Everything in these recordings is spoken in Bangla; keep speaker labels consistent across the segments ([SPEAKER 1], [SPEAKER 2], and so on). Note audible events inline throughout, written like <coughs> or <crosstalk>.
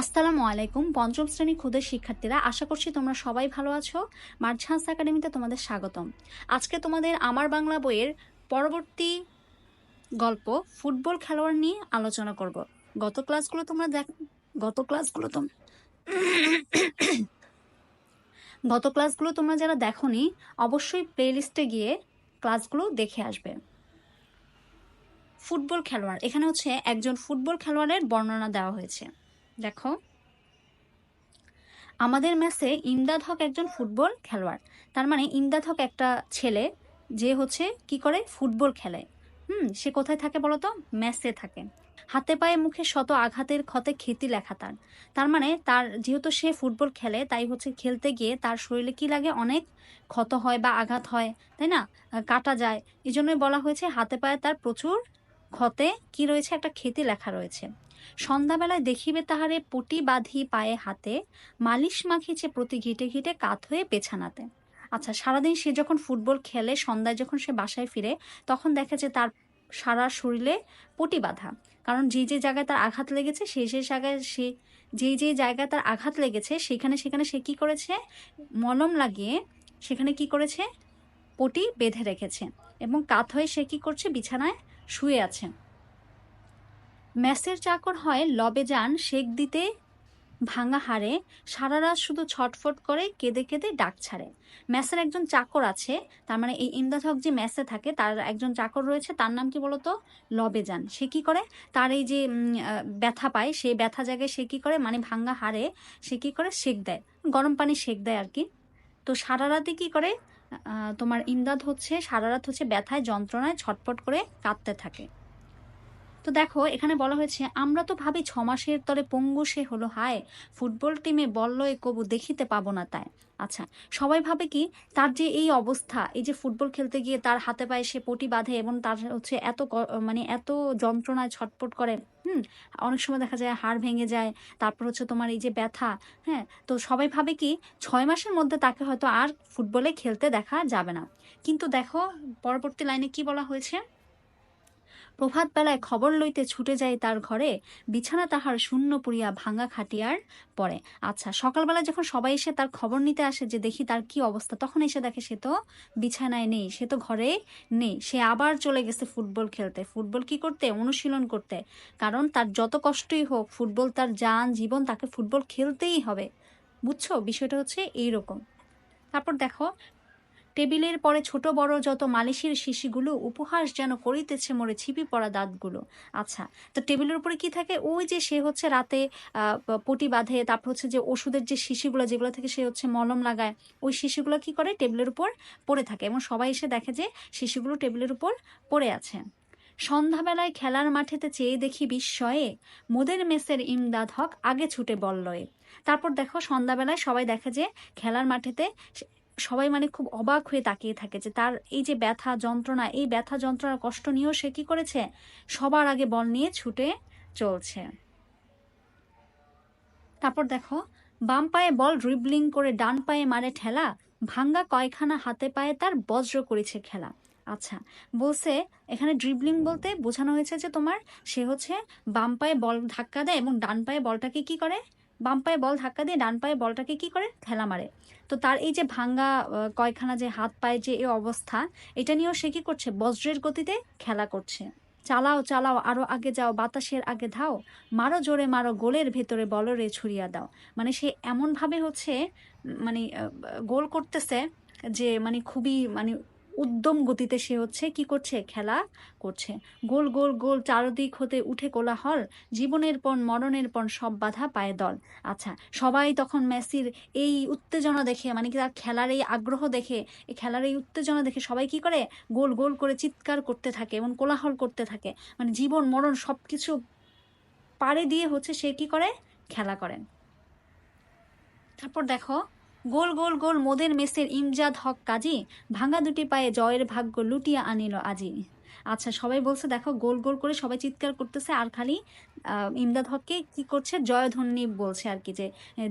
[SPEAKER 1] আসসালামু আলাইকুম, পঞ্চম শ্রেণি ক্ষুদের শিক্ষার্থীরা, আশা করছি তোমরা সবাই ভালো আছো। মার্ঝান্স একাডেমিতে তোমাদের স্বাগতম। আজকে তোমাদের আমার বাংলা বইয়ের পরবর্তী গল্প, ফুটবল খেলোয়াড় নিয়ে আলোচনা করব। গত ক্লাসগুলো তোমরা দেখ, গত ক্লাসগুলো তোম, গত ক্লাসগুলো তোমরা যারা দেখোনি, অবশ্যই প্লেলিস্টে গিয়ে ক্লাসগুলো দেখে আসবে। ফুটবল খেলোয়াড়, এখানে হচ্ছে একজন ফুটবল খেলোয়াড়ের বর্ণনা দেওয়া হয়েছে। দেখো। আমাদের ম্যাচে ইমদাদ হক একজন ফুটবল খেলোয়াড়। তার মানে ইমদাদ হক একটা ছেলে, যে হচ্ছে কি করে? ফুটবল খেলে। হুম, সে কোথায় থাকে বলো তো ম্যাচে থাকে। হাতে পায়ে মুখে শত আঘাতের ক্ষতে খ্যাতি লেখা তার। তার মানে তার, যেহেতু সে ফুটবল খেলে, তাই হচ্ছে খেলতে গিয়ে তার শরীরে কি লাগে? অনেক ক্ষত হয় বা আঘাত হয়, তাই না? কাটা যায়। এই জন্যই বলা হয়েছে হাতে পায়ে তার প্রচুর ক্ষতে কি রয়েছে? একটা খ্যাতি লেখা রয়েছে। সন্ধ্যাবেলায় দেখিবে তাহারে পটি বাঁধি পায়ে হাতে, মালিশ মাখিছে প্রতি ঘিটে ঘিটে কাত হয়ে পেছানাতে। আচ্ছা সারাদিন সে যখন ফুটবল খেলে, সন্ধ্যায় যখন সে বাসায় ফিরে, তখন দেখে যে তার সারা শরীরে পটি বাঁধা। কারণ যে যে জায়গায় তার আঘাত লেগেছে সেই সেই জায়গায় সে যেই যেই জায়গায় তার আঘাত লেগেছে, সেখানে সেখানে সে কি করেছে? মলম লাগিয়ে সেখানে কি করেছে? পটি বেঁধে রেখেছে। এবং কাত হয়ে সে কি করছে? বিছানায় শুয়ে আছে। ম্যাসের চাকর হয় লবে যান, শেক দিতে ভাঙা হারে সারা রাত শুধু ছটফট করে, কেঁদে কেঁদে ডাক ছাড়ে। ম্যাসের একজন চাকর আছে, তার মানে এই ইমদাদ হক যে ম্যাসে থাকে, তার একজন চাকর রয়েছে, তার নাম কি বলতো? লবে যান। সে কি করে? তার এই যে ব্যথা পায়, সেই ব্যথা জায়গায় সে কি করে? মানে ভাঙ্গা হারে সে কি করে? শেক দেয়। গরম পানি শেক দেয় আর কি। তো সারা রাতে কি করে? তোমার ইমদাদ হচ্ছে, সারা রাত হচ্ছে ব্যথায়, যন্ত্রণায় ছটপট করে কাঁদতে থাকে। তো দেখো, এখানে বলা হয়েছে, আমরা তো ভাবি ছ মাসের তলে পঙ্গু সে হলো হায়, ফুটবল টিমে বললয়ে কবু দেখিতে পাবো না তাই। আচ্ছা সবাই ভাবে কি, তার যে এই অবস্থা, এই যে ফুটবল খেলতে গিয়ে তার হাতে পায়ে সে পটি বাঁধে এবং তার হচ্ছে এত মানে এত যন্ত্রণায় ছটপট করে, হুম, অনেক সময় দেখা যায় হাড় ভেঙে যায়, তারপর হচ্ছে তোমার এই যে ব্যথা হ্যাঁ তো সবাই ভাবে কি, ছয় মাসের মধ্যে তাকে হয়তো আর ফুটবলে খেলতে দেখা যাবে না। কিন্তু দেখো, পরবর্তী লাইনে কি বলা হয়েছে? প্রভাত বেলায় খবর লইতে ছুটে যায় তার ঘরে, বিছানা তাহার শূন্য পুরিয়া ভাঙা খাটিয়ার পরে। আচ্ছা সকালবেলা যখন সবাই এসে তার খবর নিতে আসে যে দেখি তার কি অবস্থা, তখন এসে দেখে সে তো বিছানায় নেই, সে তো ঘরে নেই, সে আবার চলে গেছে ফুটবল খেলতে। ফুটবল কি করতে? অনুশীলন করতে। কারণ তার যত কষ্টই হোক, ফুটবল তার যান, জীবন, তাকে ফুটবল খেলতেই হবে। বুঝছ? বিষয়টা হচ্ছে এইরকম। তারপর দেখো টেবিলের পরে ছোট বড় যত মালিশের শিশিগুলো উপহাস যেন করিতেছে মোরে ছিপি পড়া দাঁতগুলো। আচ্ছা তো টেবিলের উপরে কি থাকে? ওই যে সে হচ্ছে রাতে পটি বাঁধে, তারপর হচ্ছে যে ওষুধের যে শিশিগুলো যেগুলো থেকে সে হচ্ছে মলম লাগায়, ওই শিশিগুলো কি করে? টেবিলের উপর পড়ে থাকে এবং সবাই এসে দেখে যে শিশিগুলো টেবিলের উপর পড়ে আছে। সন্ধ্যাবেলায় খেলার মাঠেতে চেয়ে দেখি বিস্ময়ে মোদের মেসের ইমদাদ হক আগে ছুটে বললয়ে। তারপর দেখো সন্ধ্যাবেলায় সবাই দেখে যে খেলার মাঠেতে সবাই মানে খুব অবাক হয়ে তাকিয়ে থাকে যে তার এই যে ব্যথা যন্ত্রণা, এই ব্যথা যন্ত্রণার কষ্ট নিয়েও সে কি করেছে? সবার আগে বল নিয়ে ছুটে চলছে। তারপর দেখো, বাম পায়ে বল ড্রিবলিং করে ডান পায়ে মারে ঠেলা, ভাঙ্গা কয়খানা হাতে পায়ে তার বজ্র করেছে খেলা। আচ্ছা বলছে, এখানে ড্রিবলিং বলতে বোঝানো হয়েছে যে তোমার সে হচ্ছে বাম পায়ে বল ধাক্কা দেয় এবং ডান পায়ে বলটাকে কি করে? বাম পায়ে বল ধাক্কা দিয়ে ডান পায়ে বলটাকে কি করে? ঠেলা মারে। তো তার এই যে ভাঙ্গা কয়খানা যে হাত পায়ে যে এই অবস্থা, এটা নিয়েও সে কি করছে? বজ্রের গতিতে খেলা করছে। চালাও চালাও, আরও আগে যাও, বাতাসের আগে ধাও, মারো জোরে মারো, গোলের ভেতরে বলরে ছুরিয়া দাও। মানে সে এমনভাবে হচ্ছে মানে গোল করতেছে যে মানে খুবই মানে উদ্যম গতিতে সে হচ্ছে কি করছে? খেলা করছে। গোল গোল গোল চারদিক হতে উঠে কোলাহল, জীবনের পণ, মরণের পণ, সব বাধা পায়ে দল। আচ্ছা সবাই তখন মেসির এই উত্তেজনা দেখে মানে কি তার খেলার এই আগ্রহ দেখে, এই খেলার এই উত্তেজনা দেখে সবাই কি করে? গোল গোল করে চিৎকার করতে থাকে এবং কোলাহল করতে থাকে। মানে জীবন, মরণ সব কিছু পাড়ে দিয়ে হচ্ছে সে কি করে? খেলা করেন। তারপর দেখো গোল গোল গোল মোদের মেসের ইমজাদ হক কাজী, ভাঙা দুটি পায়ে জয়ের ভাগ্য লুটিয়া আনিল আজি। আচ্ছা সবাই বলছে, দেখো, গোল গোল করে সবাই চিৎকার করতেছে, আর খালি ইমদাদ হককে কি করছে? জয়ধ্বনি বলছে আর কি যে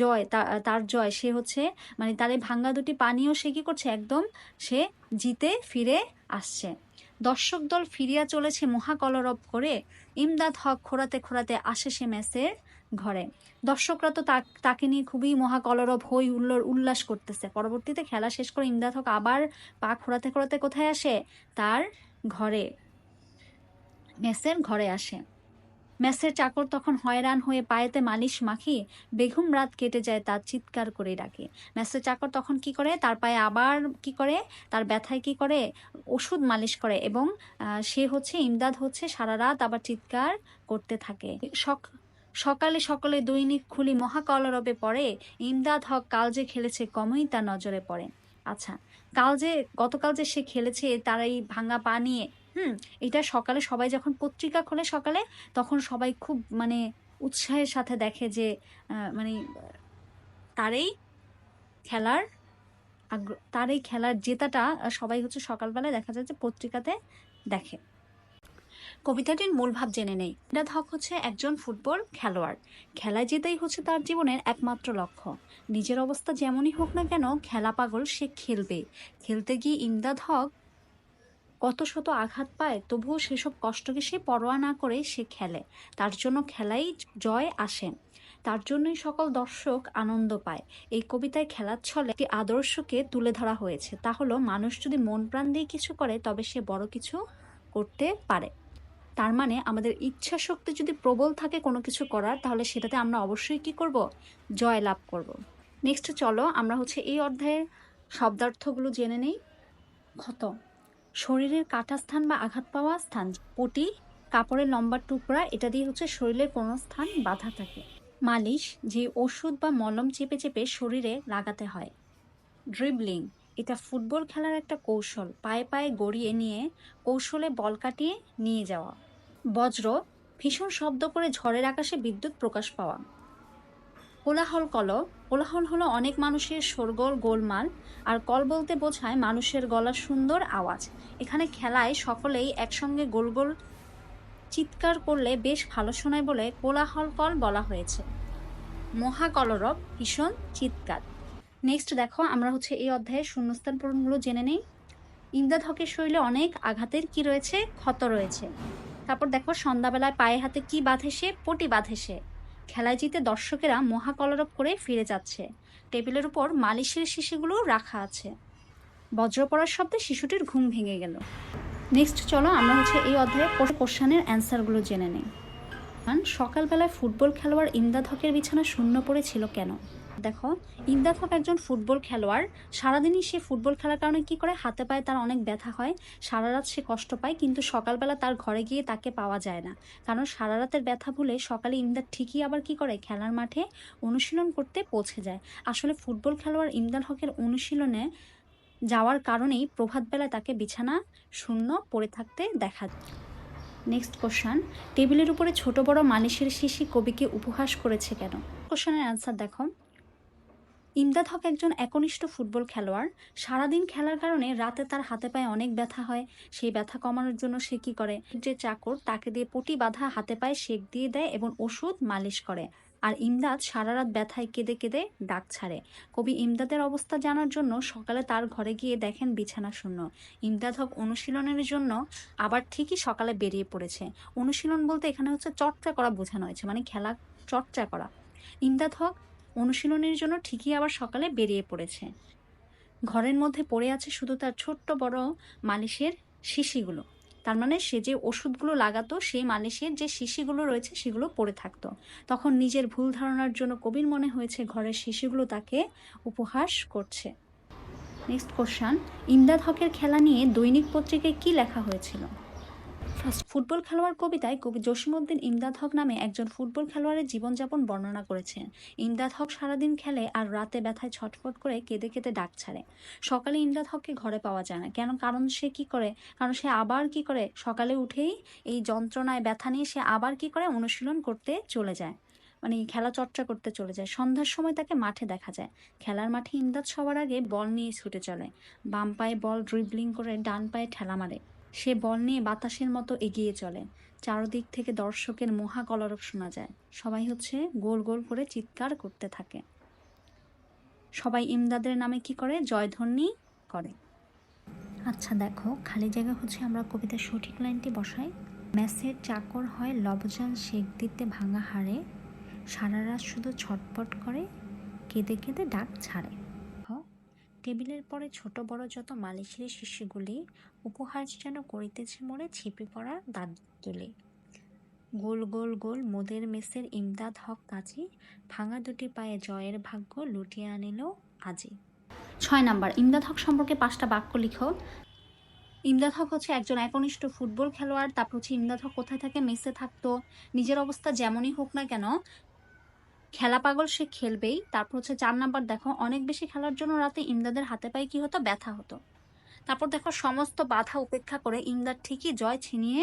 [SPEAKER 1] জয় তার জয়, সে হচ্ছে মানে তার এই ভাঙ্গা দুটি পানিও সে কি করছে? একদম সে জিতে ফিরে আসছে। দর্শক দল ফিরিয়া চলেছে মহাকলরব করে। ইমদাদ হক খোরাতে খোরাতে আসে সে ম্যাচের ঘরে। দর্শকরা তো তাক- নিয়ে খুবই মহাকলরব হই উল্লোর উল্লাস করতেছে। পরবর্তীতে খেলা শেষ করে ইমদাদ হক আবার পা খোরাতে খোরাতে কোথায় আসে? তার ঘরে। মেসের ঘরে আসে। মেসের চাকর তখন হয়রান হয়ে পায়েতে মালিশ মাখিয়ে বেঘুম রাত কেটে যায় তার চিৎকার করে ডাকে। মেসের চাকর তখন কি করে? তার পায়ে আবার কি করে? তার ব্যথায় কি করে? ওষুধ মালিশ করে এবং সে হচ্ছে, ইমদাদ হচ্ছে সারা রাত আবার চিৎকার করতে থাকে। সক- সকালে সকালে দৈনিক খুলি মহাকলরবে পড়ে। ইমদাদ হক কাল যে খেলেছে কমই তার নজরে পড়ে। আচ্ছা কাল যে, গতকাল যে সে খেলেছে, তার এই ভাঙা পা নিয়ে, হুম, এটা সকালে সবাই যখন পত্রিকা খোলে সকালে, তখন সবাই খুব মানে উৎসাহের সাথে দেখে যে মানে তারই খেলার আগ্রহ তার এই খেলার জেতাটা সবাই হচ্ছে সকালবেলায় দেখা যায় যে পত্রিকাতে দেখে। কবিতাটির মূল ভাব জেনে নেই। ইমদাদ হক হচ্ছে একজন ফুটবল খেলোয়াড়। খেলায় জেতাই হচ্ছে তার জীবনের একমাত্র লক্ষ্য। নিজের অবস্থা যেমনই হোক না কেন, খেলা পাগল সে খেলবে। খেলতে গিয়ে ইমদাদ হক কত শত আঘাত পায়, তবুও সেসব কষ্টকে সে পরোয়া না করে সে খেলে। তার জন্য খেলাই জয় আসে। তার জন্যই সকল দর্শক আনন্দ পায়। এই কবিতায় খেলার ছলে একটি আদর্শকে তুলে ধরা হয়েছে। তা হলো, মানুষ যদি মন প্রাণ দিয়ে কিছু করে, তবে সে বড় কিছু করতে পারে। তার মানে আমাদের ইচ্ছা শক্তি যদি প্রবল থাকে কোনো কিছু করার, তাহলে সেটাতে আমরা অবশ্যই কি করব? জয় লাভ করব। নেক্সট চলো, আমরা হচ্ছে এই অধ্যায়ের শব্দার্থগুলো জেনে নেই। ক্ষত, শরীরের কাটা স্থান বা আঘাত পাওয়া স্থান, পটি, কাপড়ের লম্বা টুকরা, এটা দিয়ে হচ্ছে শরীরের কোনো স্থান বাধা থাকে। মালিশ, যে ওষুধ বা মলম চেপে চেপে শরীরে লাগাতে হয়। ড্রিবলিং, এটা ফুটবল খেলার একটা কৌশল, পায়ে পায়ে গড়িয়ে নিয়ে কৌশলে বল কাটিয়ে নিয়ে যাওয়া। বজ্র, ভীষণ শব্দ করে ঝড়ের আকাশে বিদ্যুৎ প্রকাশ পাওয়া। কোলাহল কল, কোলাহল হলো অনেক মানুষের শোরগোল গোলমাল, আর কল বলতে বোঝায় মানুষের গলার সুন্দর আওয়াজ। এখানে খেলায় সকলেই একসঙ্গে গোল গোল চিৎকার করলে বেশ ভালো শোনায় বলে কোলাহল কল বলা হয়েছে। মহাকলরব ভীষণ চিৎকার। নেক্সট দেখো, আমরা হচ্ছে এই অধ্যায়ের শূন্যস্থান পূরণগুলো জেনে নেই। ইমদাদ হকের শরীরে অনেক আঘাতের কি রয়েছে? ক্ষত রয়েছে। তারপর দেখো সন্ধ্যাবেলায় পায়ে হাতে কি বাঁধে সে? পটি বাঁধে সে। খেলায় জিতে দর্শকেরা মহাকলরব করে ফিরে যাচ্ছে। টেবিলের উপর মালিশের শিশিগুলো রাখা আছে। বজ্র পড়ার শব্দে শিশুটির ঘুম ভেঙে গেল। নেক্সট চলো আমরা হচ্ছে এই অধ্যায়ে কোশ্চানের অ্যান্সারগুলো জেনে নিই। সকালবেলায় ফুটবল খেলোয়াড় ইমদাদ হকের বিছানা শূন্য পড়েছিল কেন? দেখো, ইমদাদ হক একজন ফুটবল খেলোয়াড়। সারাদিনই সে ফুটবল খেলার কারণে কি করে? হাতে পায়ে তার অনেক ব্যথা হয়। সারা রাত সে কষ্ট পায়, কিন্তু সকালবেলা তার ঘরে গিয়ে তাকে পাওয়া যায় না। কারণ সারা রাতের ব্যথা ভুলে সকালে ইমদাদ ঠিকই আবার কি করে? খেলার মাঠে অনুশীলন করতে পৌঁছে যায়। আসলে ফুটবল খেলোয়াড় ইমদাদ হকের অনুশীলনে যাওয়ার কারণেই প্রভাতবেলায় তাকে বিছানা শূন্য পড়ে থাকতে দেখা নেক্সট কোশ্চান টেবিলের উপরে ছোট বড় মালিশের শিশি কবিকে উপহাস করেছে কেন? কোশ্চানের অ্যান্সার দেখো। ইমদাদ হক একজন একনিষ্ঠ ফুটবল খেলোয়াড়। সারাদিন খেলার কারণে রাতে তার হাতে পায়ে অনেক ব্যথা হয়। সেই ব্যথা কমানোর জন্য সে কি করে? যে চাকর, তাকে দিয়ে পটি বাঁধা হাতে পায়ে সেক দিয়ে দেয় এবং ওষুধ মালিশ করে। আর ইমদাদ সারা রাত ব্যথায় কেঁদে কেঁদে ডাক ছাড়ে। কবি ইমদাদের অবস্থা জানার জন্য সকালে তার ঘরে গিয়ে দেখেন বিছানা শূন্য। ইমদাদ হক অনুশীলনের জন্য আবার ঠিকই সকালে বেরিয়ে পড়েছে। অনুশীলন বলতে এখানে হচ্ছে চর্চা করা বোঝানো হয়েছে মানে খেলা চর্চা করা। ইমদাদ হক অনুশীলনের জন্য ঠিকই আবার সকালে বেরিয়ে পড়েছে। ঘরের মধ্যে পড়ে আছে শুধু তার ছোট্ট বড় মালিশের শিশিগুলো। তার মানে সে যে ওষুধগুলো লাগাতো, সেই মালিশের যে শিশিগুলো রয়েছে, সেগুলো পড়ে থাকতো। তখন নিজের ভুল ধারণার জন্য কবির মনে হয়েছে ঘরের শিশিগুলো তাকে উপহাস করছে। নেক্সট কোশ্চান, ইমদাদ হকের খেলা নিয়ে দৈনিক পত্রিকায় কি লেখা হয়েছিল? ফুটবল খেলোয়াড় কবিতায় কবি জসিমউদ্দিন ইমদাদ হক নামে একজন ফুটবল খেলোয়াড়ের জীবনযাপন বর্ণনা করেছেন। ইমদাদ হক সারাদিন খেলে আর রাতে ব্যথায় ছটফট করে কেঁদে কেঁদে ডাক ছাড়ে। সকালে ইমদাদ হককে ঘরে পাওয়া যায় না। কেন? কারণ সে কি করে? কারণ সে আবার কি করে? সকালে উঠেই এই যন্ত্রণায় ব্যথা নিয়ে সে আবার কি করে? অনুশীলন করতে চলে যায়। মানে খেলা চর্চা করতে চলে যায়। সন্ধ্যার সময় তাকে মাঠে দেখা যায়। খেলার মাঠে ইমদাদ সবার আগে বল নিয়ে ছুটে চলে। বাম পায়ে বল ড্রিবলিং করে ডান পায়ে ঠেলা মারে। সে বল নিয়ে বাতাসের মতো এগিয়ে চলে। চারদিক থেকে দর্শকের মহা কলরব শোনা যায়। সবাই হচ্ছে গোল গোল করে চিৎকার করতে থাকে। সবাই ইমদাদের নামে কি করে? জয়ধ্বনি করে। আচ্ছা দেখো, খালি জায়গা হচ্ছে আমরা কবিতার সঠিক লাইনটি বসাই। ম্যাসের চাকর হয় লবজান শেখ দিতে ভাঙা হাড়ে সারা রাত শুধু ছটপট করে, কেঁদে কেঁদে ডাক ছাড়ে। টেবিলের পরে ছোট বড় যত মালিশের শিশুগুলি উপহার যেন করিতেছে মোড়ে ছিপে পড়া দাঁত তুলে। গোল গোল গোল মোদের মেসের ইমদাদ হক কাজী ভাঙা দুটি পায়ে জয়ের ভাগ্য লুটিয়ে আনিল আজি। ছয় নাম্বার ইমদাদ হক সম্পর্কে পাঁচটা বাক্য লিখো। ইমদাদ হক হচ্ছে একজন একনিষ্ঠ ফুটবল খেলোয়াড় তারপর হচ্ছে ইমদাদ হক কোথায় থাকে মেসে থাকতো নিজের অবস্থা যেমনই হোক না কেন খেলা পাগল সে খেলবেই। তারপর হচ্ছে চার নাম্বার, দেখো, অনেক বেশি খেলার জন্য রাতে ইমদাদের হাতে পায়ে কি হতো? ব্যথা হতো। তারপর দেখো, সমস্ত বাধা উপেক্ষা করে ইমদাদ ঠিকই জয় ছিনিয়ে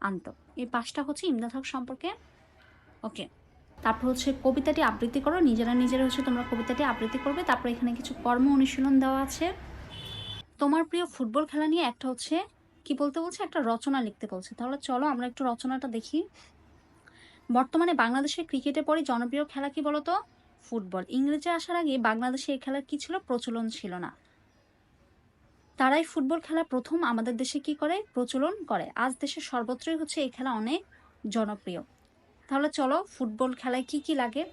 [SPEAKER 1] আনতো। এই পাঁচটা হচ্ছে ইমদাদ হক সম্পর্কে। ওকে, তারপর হচ্ছে কবিতাটি আবৃত্তি করো। নিজেরা নিজেরা হচ্ছে তোমরা কবিতাটি আবৃত্তি করবে। তারপর এখানে কিছু কর্ম অনুশীলন দেওয়া আছে। তোমার প্রিয় ফুটবল খেলা নিয়ে একটা হচ্ছে, কি বলতে বলছে? একটা রচনা লিখতে বলছে। তাহলে চলো আমরা একটু রচনাটা দেখি। বর্তমানে বাংলাদেশের ক্রিকেটে পরে জনপ্রিয় খেলা কি বলতো? ফুটবল। ইংরেজি আসার আগে বাংলাদেশে এই খেলার কি ছিল? প্রচলন ছিল না। তারাই ফুটবল খেলা প্রথম আমাদের দেশে কি করে? প্রচলন করে। আজ দেশের সর্বত্রই হচ্ছে এই খেলা অনেক জনপ্রিয়। তাহলে চলো ফুটবল খেলায় কি কি লাগে?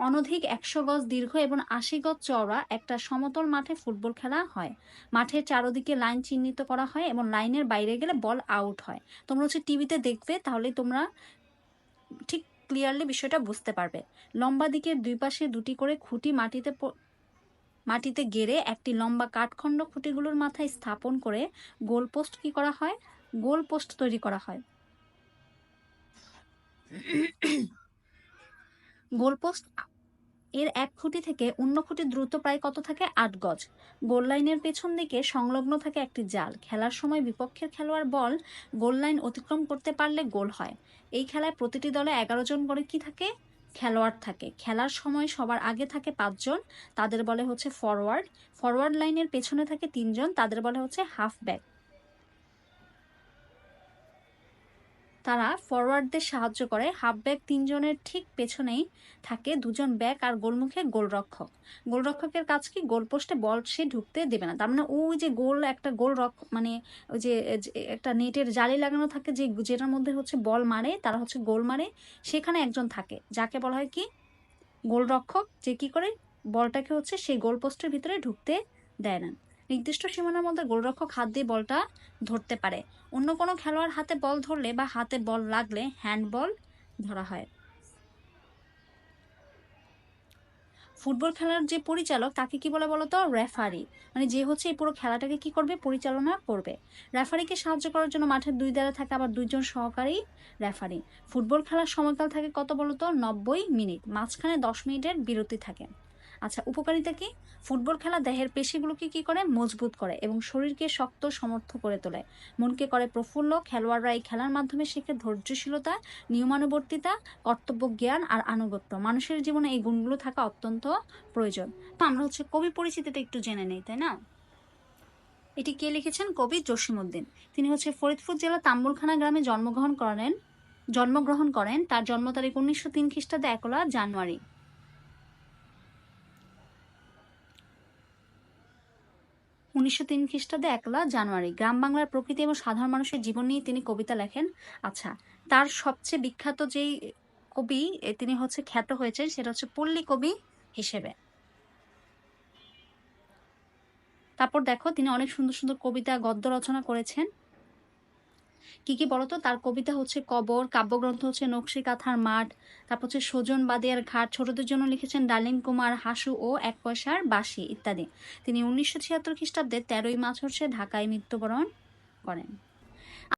[SPEAKER 1] অনধিক একশো গজ দীর্ঘ এবং আশি গজ চওড়া একটা সমতল মাঠে ফুটবল খেলা হয়। মাঠের চারদিকে লাইন চিহ্নিত করা হয় এবং লাইনের বাইরে গেলে বল আউট হয়। তোমরা হচ্ছে টিভিতে দেখবে তাহলে তোমরা ঠিক ক্লিয়ারলি বিষয়টা বুঝতে পারবে। লম্বা দিকের দুই পাশে দুটি করে খুঁটি মাটিতে মাটিতে গেড়ে একটি লম্বা কাঠখণ্ড খুঁটিগুলোর মাথায় স্থাপন করে গোল পোস্ট কি করা হয়? গোল পোস্ট তৈরি করা হয়। <coughs> গোলপোস্ট এর এক খুঁটি থেকে অন্য খুঁটি দ্রুত প্রায় কত থাকে? আট গজ। গোল লাইনের পেছন দিকে সংলগ্ন থাকে একটি জাল। খেলার সময় বিপক্ষের খেলোয়াড় বল গোল লাইন অতিক্রম করতে পারলে গোল হয়। এই খেলায় প্রতিটি দলে এগারো জন করে কি থাকে? খেলোয়াড় থাকে। খেলার সময় সবার আগে থাকে পাঁচজন তাদের বলে হচ্ছে ফরওয়ার্ড ফরওয়ার্ড লাইনের পেছনে থাকে তিনজন তাদের বলে হচ্ছে হাফ ব্যাক তারা ফরওয়ার্ডদের সাহায্য করে। হাফ ব্যাক তিনজনের ঠিক পেছনেই থাকে। দুজন ব্যাক আর গোলমুখে গোলরক্ষক। গোলরক্ষকের কাজ কি? গোল পোস্টে বল সে ঢুকতে দেবে না। তার মানে ওই যে গোল, একটা গোল রক মানে ওই যে একটা নেটের জালি লাগানো থাকে, যে যেটার মধ্যে হচ্ছে বল মারে, তারা হচ্ছে গোল মারে, সেখানে একজন থাকে। যাকে বলা হয় কি? গোলরক্ষক, যে কি করে? বলটাকে হচ্ছে সেই গোল পোস্টের ভিতরে ঢুকতে দেয় না। নির্দিষ্ট সীমানার মধ্যে গোলরক্ষক হাত দিয়ে বলটা ধরতে পারে। অন্য কোনো খেলোয়াড় হাতে বল ধরলে বা হাতে বল লাগলে হ্যান্ডবল ধরা হয়। ফুটবল খেলার যে পরিচালক, তাকে কি বলে বলতো? রেফারি। মানে যে হচ্ছে এই পুরো খেলাটাকে কি করবে? পরিচালনা করবে। রেফারিকে সাহায্য করার জন্য মাঠের দুই দ্বারা থাকে আবার দুইজন সহকারী রেফারি। ফুটবল খেলার সময়কাল থাকে কত বলতো? নব্বই মিনিট। মাঝখানে দশ মিনিটের বিরতি থাকে। আচ্ছা উপকারিতা কি? ফুটবল খেলা দেহের পেশিগুলোকে কি করে? মজবুত করে এবং শরীরকে শক্ত, সমর্থ করে তোলে। মনকে করে প্রফুল্ল, খেলোয়াড়রা এই খেলার মাধ্যমে শেখে ধৈর্যশীলতা, নিয়মানুবর্তিতা কর্তব্য জ্ঞান আর আনুগত্য। মানুষের জীবনে এই গুণগুলো থাকা অত্যন্ত প্রয়োজন। তো আমরা হচ্ছে কবি পরিচিতিটা একটু জেনে নেই, তাই না? এটি কে লিখেছেন? কবি জসিমউদ্দিন। তিনি হচ্ছে ফরিদপুর জেলা তাম্বুলখানা গ্রামে জন্মগ্রহণ করেন জন্মগ্রহণ করেন। তার জন্ম তারিখ উনিশশো তিন খ্রিস্টাব্দে একলা জানুয়ারি। উনিশশো তিন খ্রিস্টাব্দে একলা জানুয়ারি গ্রাম বাংলার প্রকৃতি এবং সাধারণ মানুষের জীবন নিয়ে তিনি কবিতা লেখেন। আচ্ছা তার সবচেয়ে বিখ্যাত যেই কবি তিনি হচ্ছে খ্যাত হয়েছেন, সেটা হচ্ছে পল্লী কবি হিসেবে। তারপর দেখো, তিনি অনেক সুন্দর সুন্দর কবিতা, গদ্য রচনা করেছেন। কি কি বলতো? তার কবিতা হচ্ছে কবর, কাব্যগ্রন্থ হচ্ছে নকশি কাঁথার মাঠ, তারপর হচ্ছে সজন বাদিয়ার ঘাট, ছোটদের জন্য লিখেছেন ডালিম কুমার, হাসু ও এক পয়সার বাসি ইত্যাদি। তিনি উনিশশো ছিয়াত্তর খ্রিস্টাব্দে তেরোই মার্চ হচ্ছে ঢাকায় মৃত্যুবরণ করেন।